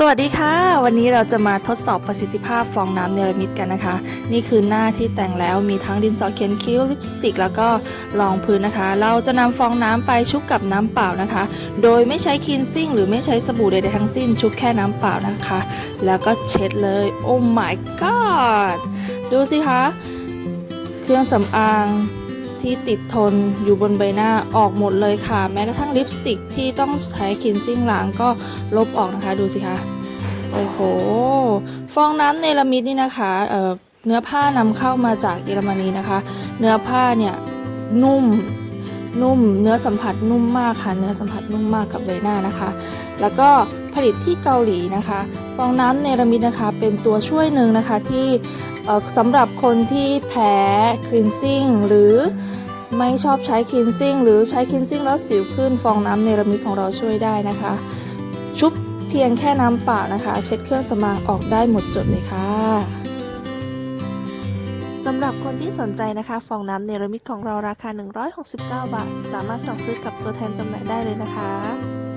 สวัสดีค่ะ วันนี้เราจะมาทดสอบประสิทธิภาพฟองน้ำเนรมิตกันนะคะ นี่คือหน้าที่แต่งแล้วมีทั้งดินสอเขียนคิ้วลิปสติก แล้วก็รองพื้นนะคะ เราจะนำฟองน้ำไปชุบกับน้ำเปล่านะคะ โดยไม่ใช้คลีนซิ่งหรือไม่ใช้สบู่ใดๆทั้งสิ้นชุบแค่น้ำเปล่านะคะ แล้วก็เช็ดเลย โอ้ my god ดูสิคะ เครื่องสำอาง ที่ติดทนอยู่บนใบหน้าออกหมดเลยค่ะ แม้กระทั่งลิปสติกที่ต้องใช้คลีนซิ่งล้างก็ลบออกนะคะดูสิคะโอ้โห ฟองน้ำเนลามิดนี่นะคะเเนื้อผ้านำเข้ามาจากเยอรมนีนะคะ เนื้อผ้าเนี่ยนุ่มนุ่ม เนื้อสัมผัสนุ่มมากค่ะ เนื้อสัมผัสนุ่มมากกับใบหน้านะคะ แล้วก็ ลิตที่เกาหลีนะคะฟองน้ำเนลามิดนะคะเป็นตัวช่วยหนึ่งนะคะที่สำหรับคนที่แพ้คลีนซิ่งหรือไม่ชอบใช้คลีนซิ่งหรือใช้คลีนซิ่งแล้วสิวขึ้นฟองน้ำเนลามิดของเราช่วยได้นะคะ ชุบเพียงแค่น้ำเปล่านะคะ เช็ดเครื่องสำอางออกได้หมดจดเลยค่ะสำหรับคนที่สนใจนะคะ ฟองน้ำเนรมิตของเราราคา 169 บาท สามารถสั่งซื้อกับตัวแทนจำหน่ายได้เลยนะคะ